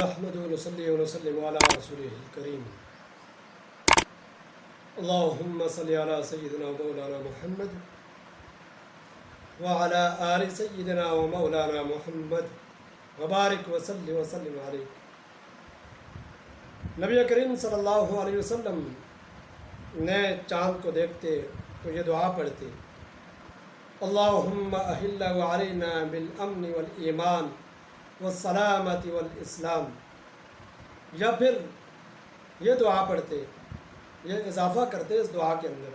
نحمد ونصلي ونسلم على رسوله الكريم. اللهم صل على سيدنا ومولانا محمد وعلى آل سيدنا ومولانا محمد وبارك وسلم وسلم عليك. نبی کریم صلی اللہ علیہ وسلم نے چاند کو دیکھتے تو یہ دعا پڑھتے، اللہم اہل علینا بالامن والایمان والسلامت والاسلام یا پھر یہ دعا پڑھتے، یہ اضافہ کرتے اس دعا کے اندر۔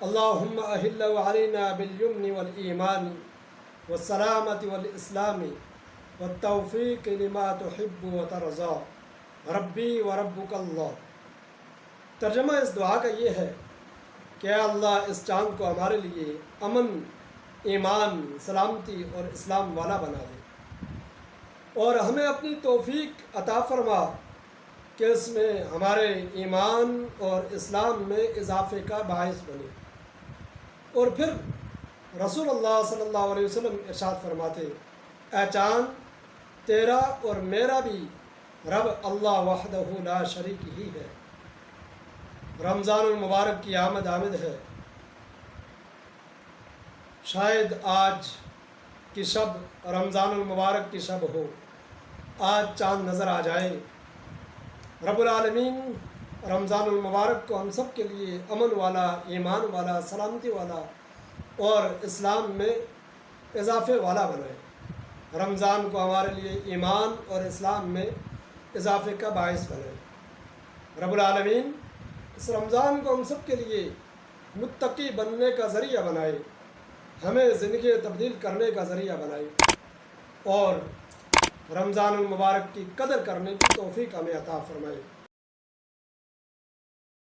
اللہم اہل علینا بالیمن والایمان والسلامت والاسلام، والتوفیق لما تحب وترضا ربی و ربک اللہ۔ ترجمہ اس دعا کا یہ ہے کہ اللہ، اس چاند کو ہمارے لیے امن، ایمان، سلامتی اور اسلام والا بنا دے۔ اور ہمیں اپنی توفیق عطا فرما کہ اس میں ہمارے ایمان اور اسلام میں اضافے کا باعث بنے۔ اور پھر رسول اللہ صلی اللہ علیہ وسلم ارشاد فرماتے، اے چاند، تیرا اور میرا بھی رب اللہ وحدہ لا شریک ہی ہے۔ رمضان المبارک کی آمد آمد ہے۔ شاید آج کی شب رمضان المبارک کی شب ہو۔ آج چاند نظر آ جائے رب العالمین، رمضان المبارک کو ہم سب کے لیے امن والا، ایمان والا، سلامتی والا اور اسلام میں اضافے والا بنائے رمضان کو ہمارے لیے ایمان اور اسلام میں اضافے کا باعث بنائے رب العالمین، اس رمضان کو ہم سب کے لیے متقی بننے کا ذریعہ بنائے ہمیں زندگی تبدیل کرنے کا ذریعہ بنائے اور رمضان المبارک کی قدر کرنے کی توفیق ہمیں عطا فرمائے۔